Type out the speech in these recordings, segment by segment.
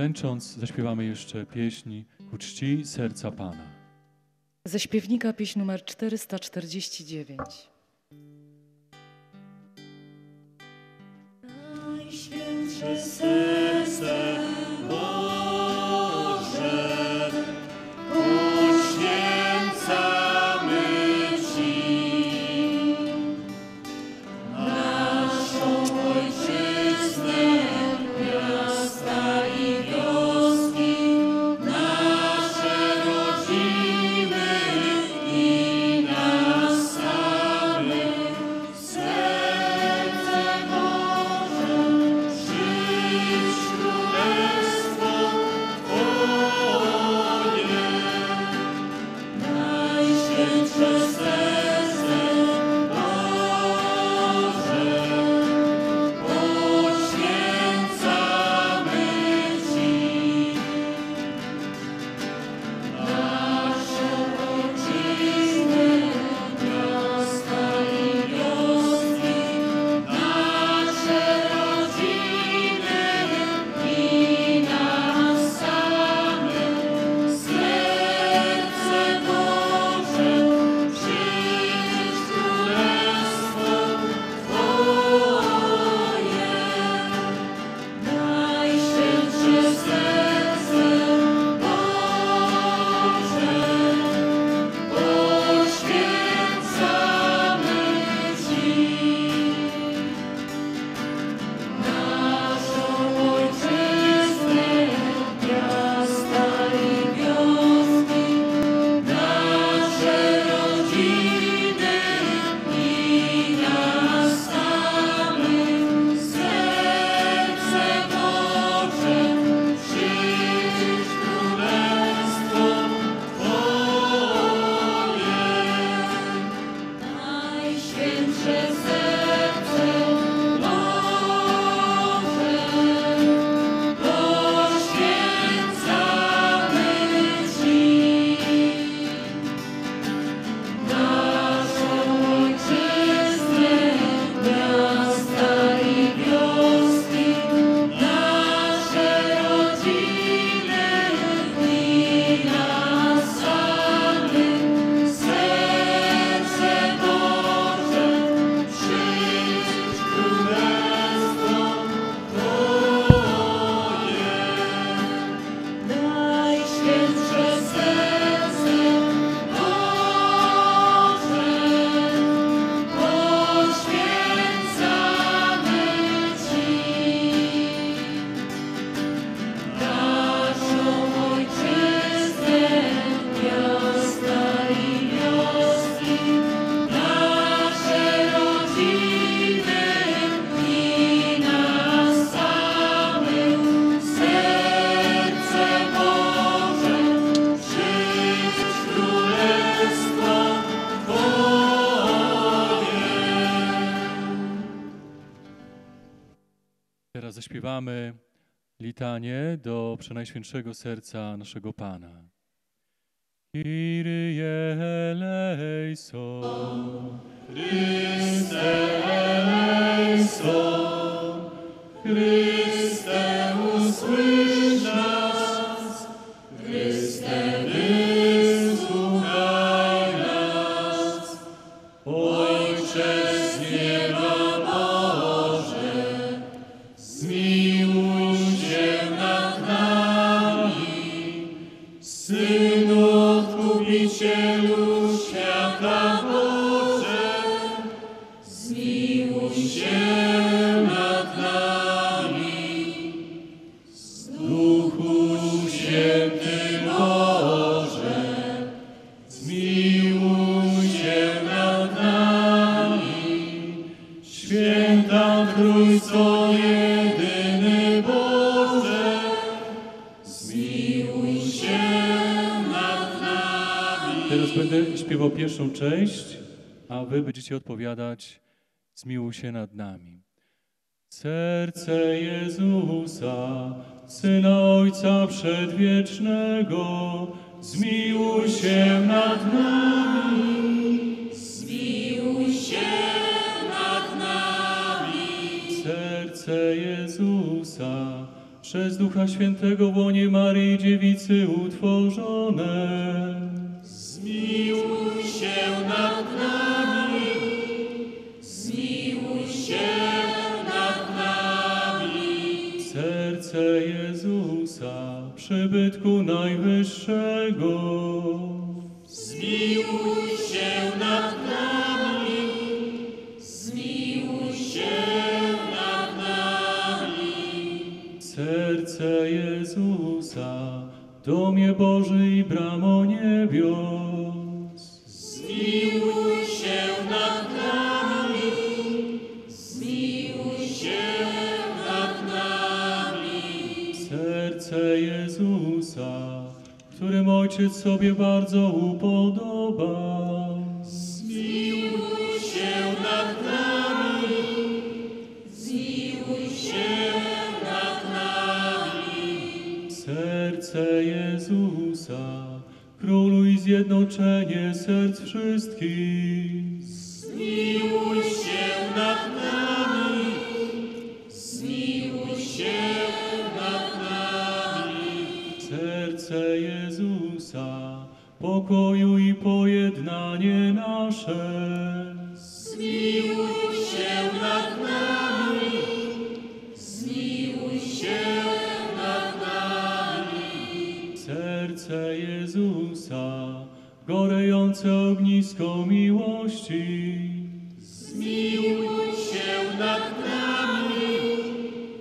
klęcząc, zaśpiewamy jeszcze pieśni ku czci serca Pana. Ze śpiewnika pieśń numer 449. Najświętsze serce Jesus. Teraz zaśpiewamy litanie do Przenajświętszego Serca naszego Pana. Kyrie eleison, Chryste eleison, Chryste usłysz Teraz będę śpiewał pierwszą część, a wy będziecie odpowiadać zmiłuj się nad nami. Serce Jezusa, Syna Ojca Przedwiecznego, zmiłuj się nad nami. Zmiłuj się nad nami. Serce Jezusa, przez Ducha Świętego w łonie Maryi Dziewicy utworzone. Przybytku Najwyższego. Zmiłuj się nad nami, zmiłuj się nad nami. Serce Jezusa, domie Boży i bramo niebios. Ojciec sobie bardzo upodobał. Zmiłuj się nad nami, zmiłuj się nad nami. Serce Jezusa, królu i zjednoczenie serc wszystkich. Serce Jezusa, gorejące ognisko miłości. Zmiłuj się nad nami,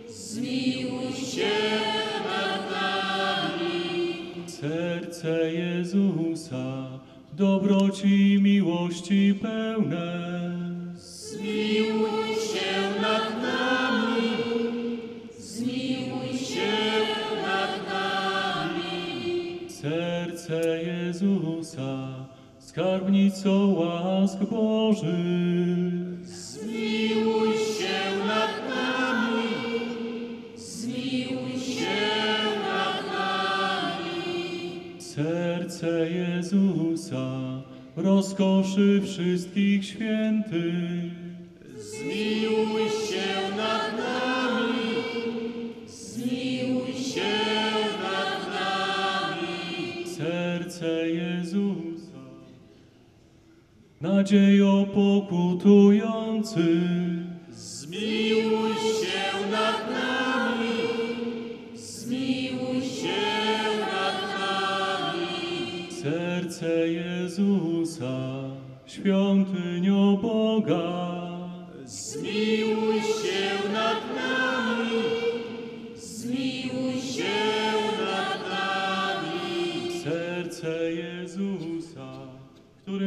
zmiłuj się nad nami. Serce Jezusa, dobroci i miłości pełne. Zmiłuj Jezusa, skarbnicą łask Bożych. Zmiłuj się nad nami, zmiłuj się nad nami. Serce Jezusa, rozkoszy wszystkich świętych. Zmiłuj nadzieją pokutujących. Zmiłuj się nad nami, zmiłuj się nad nami. Serce Jezusa, świątynią Boga. Zmiłuj się nad nami, zmiłuj się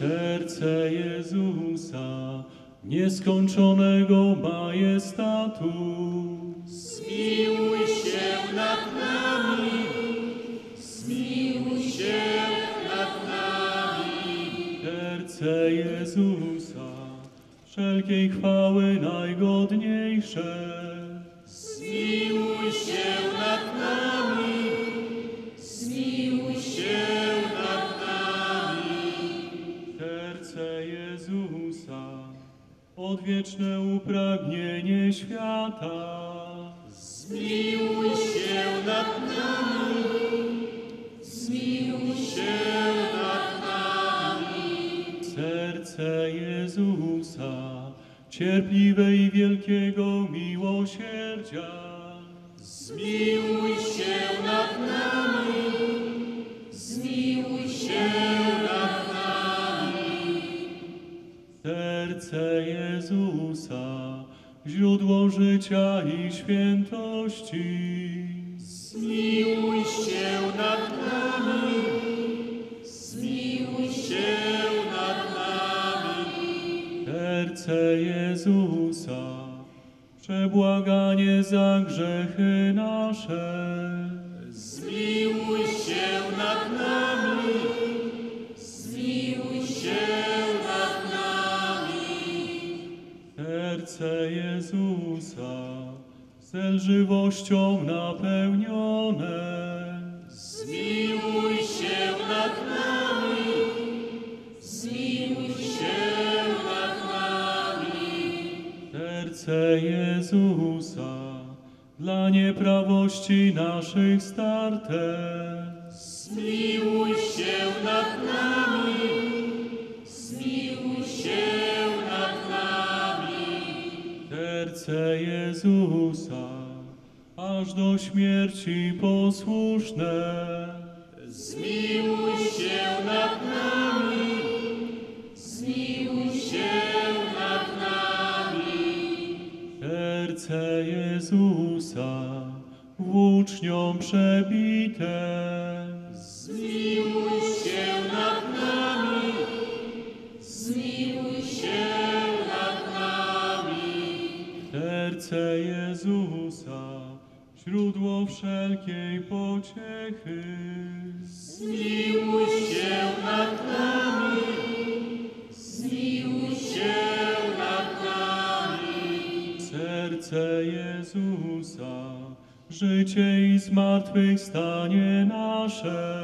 Serce Jezusa, nieskończonego majestatu. Zmiłuj się nad nami, zmiłuj się nad nami. Serce Jezusa, wszelkiej chwały najgodniejsze. Zmiłuj się nad nami, odwieczne upragnienie świata. Zmiłuj się nad nami, zmiłuj się nad nami. Serce Jezusa, cierpliwe i wielkiego miłosierdzia. Zmiłuj Jezusa, przebłaganie za grzechy nasze. Zmiłuj się nad nami, zmiłuj się nad nami. Serce Jezusa z lżywością napełnione. Zmiłuj się nad nami. Serce Jezusa dla nieprawości naszych starte. Zmiłuj się nad nami, zmiłuj się nad nami. Serce Jezusa aż do śmierci posłuszne. Zmiłuj się nad nami, zmiłuj się Serce Jezusa włócznią przebite. Zmiłuj się nad nami, zmiłuj się nad nami. Serce Jezusa źródło wszelkiej pociechy. Zmiłuj się nad nami, zmiłuj się nad nami. Serce Jezusa życie i zmartwychwstanie nasze.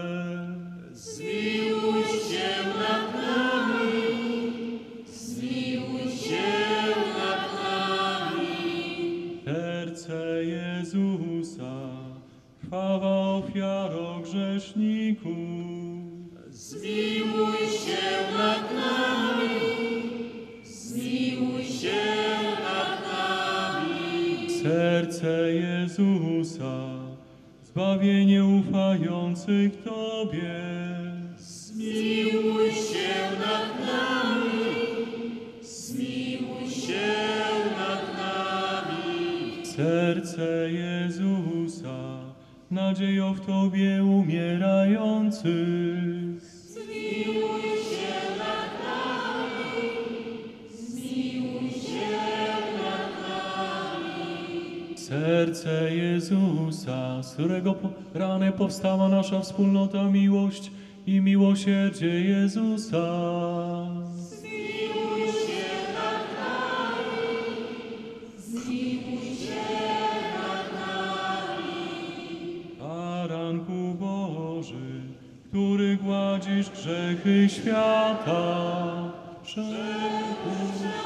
Zmiłuj się nad nami, zmiłuj się nad nami. Serce Jezusa, chwała ofiaro grzeszników. Zmiłuj się nad nami, Serce Jezusa, zbawienie ufających Tobie. Zmiłuj się nad nami, zmiłuj się nad nami. Serce Jezusa, nadzieją w Tobie umierających. Serce Jezusa, z którego rany powstała nasza wspólnota miłość i miłosierdzie Jezusa. Zmiłuj się nad nami, zmiłuj się nad nami. Baranku Boży, który gładzisz grzechy świata, przemóż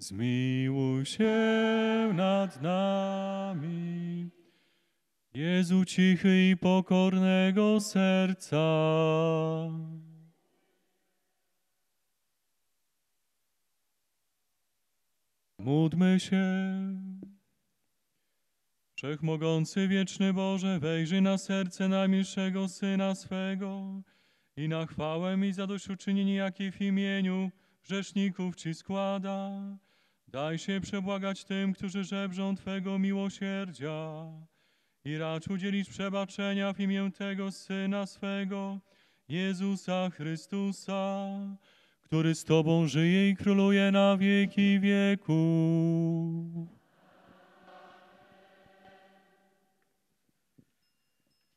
zmiłuj się nad nami. Jezu cichy i pokornego serca. Módlmy się. Wszechmogący, wieczny Boże, wejrzyj na serce najmilszego Syna swego i na chwałę i zadośćuczynienie, jakie w imieniu grzeszników Ci składa. Daj się przebłagać tym, którzy żebrzą Twego miłosierdzia i racz udzielić przebaczenia w imię tego Syna swego, Jezusa Chrystusa, który z Tobą żyje i króluje na wieki wieków.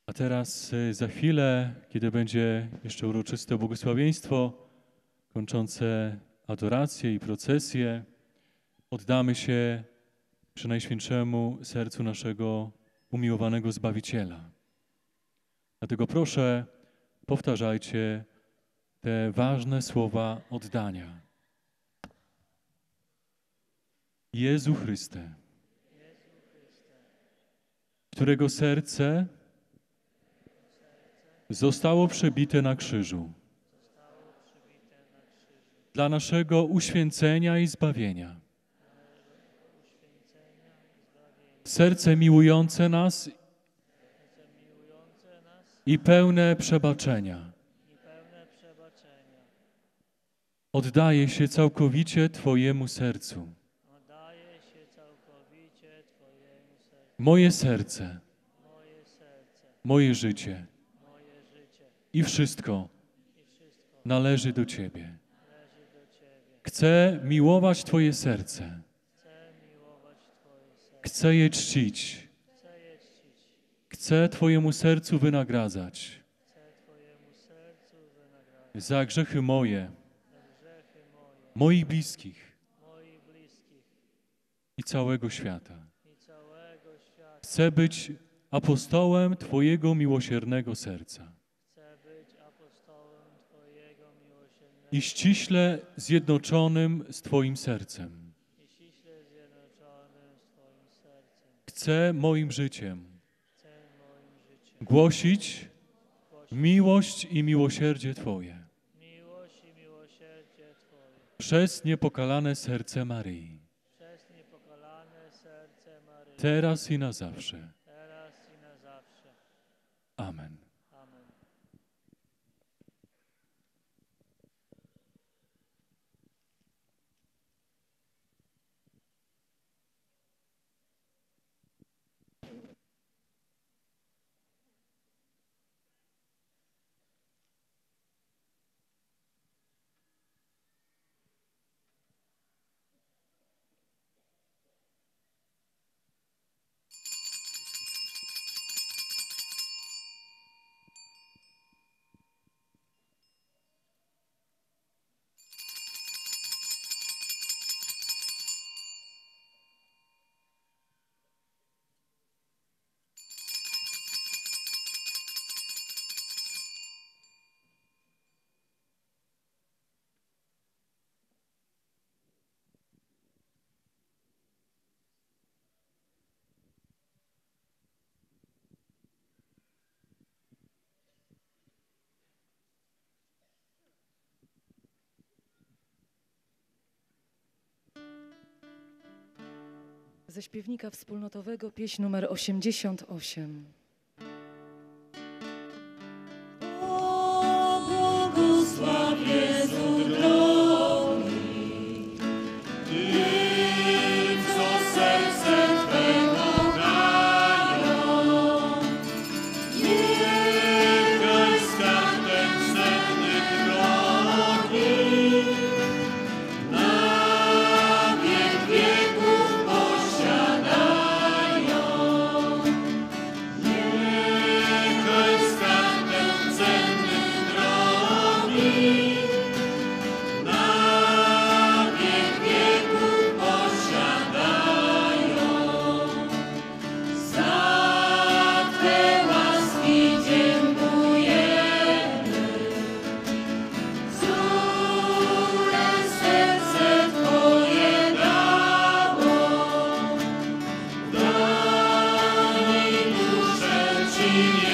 A teraz y, za chwilę, kiedy będzie jeszcze uroczyste błogosławieństwo kończące adorację i procesję, oddamy się przy Najświętszemu sercu naszego umiłowanego Zbawiciela. Dlatego proszę, powtarzajcie te ważne słowa oddania. Jezu Chryste, którego serce zostało przebite na krzyżu dla naszego uświęcenia i zbawienia. Serce miłujące nas i pełne przebaczenia. Oddaję się całkowicie Twojemu sercu. Moje serce, moje życie i wszystko należy do Ciebie. Chcę miłować Twoje serce. Chcę miłować Twoje serce, Chcę je czcić. chcę Twojemu sercu wynagradzać za grzechy moje, moich bliskich i całego świata. Chcę być apostołem Twojego miłosiernego serca i ściśle zjednoczonym z Twoim sercem. i ściśle zjednoczonym z Twoim sercem. Chcę moim życiem głosić miłość i miłosierdzie Twoje przez niepokalane serce Maryi, teraz i na zawsze. Amen. Ze śpiewnika wspólnotowego pieśń numer 88. Amen.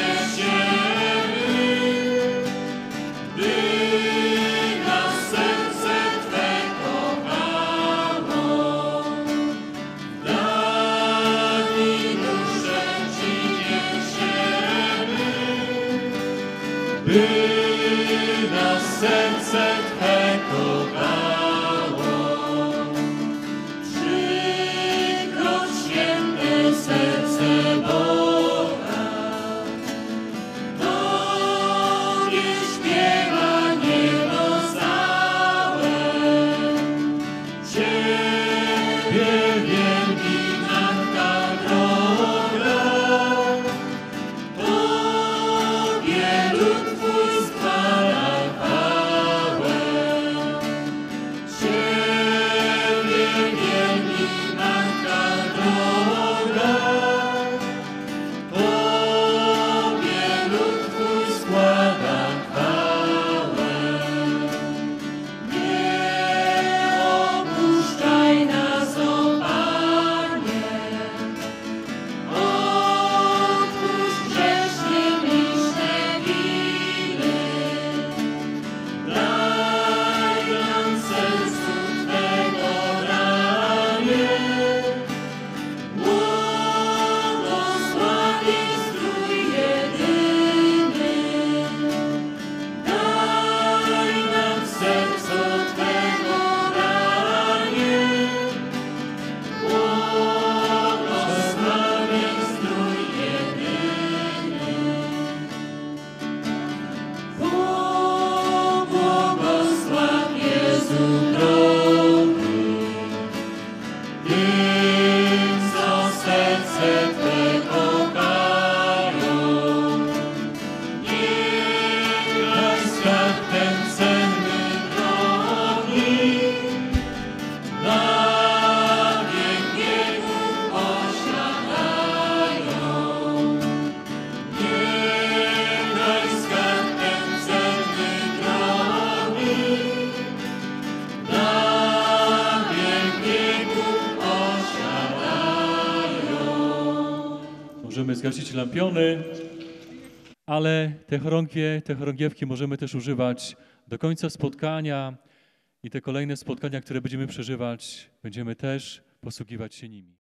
Lampiony, ale te chorągwie, te chorągiewki możemy też używać do końca spotkania i te kolejne spotkania, które będziemy przeżywać, będziemy też posługiwać się nimi.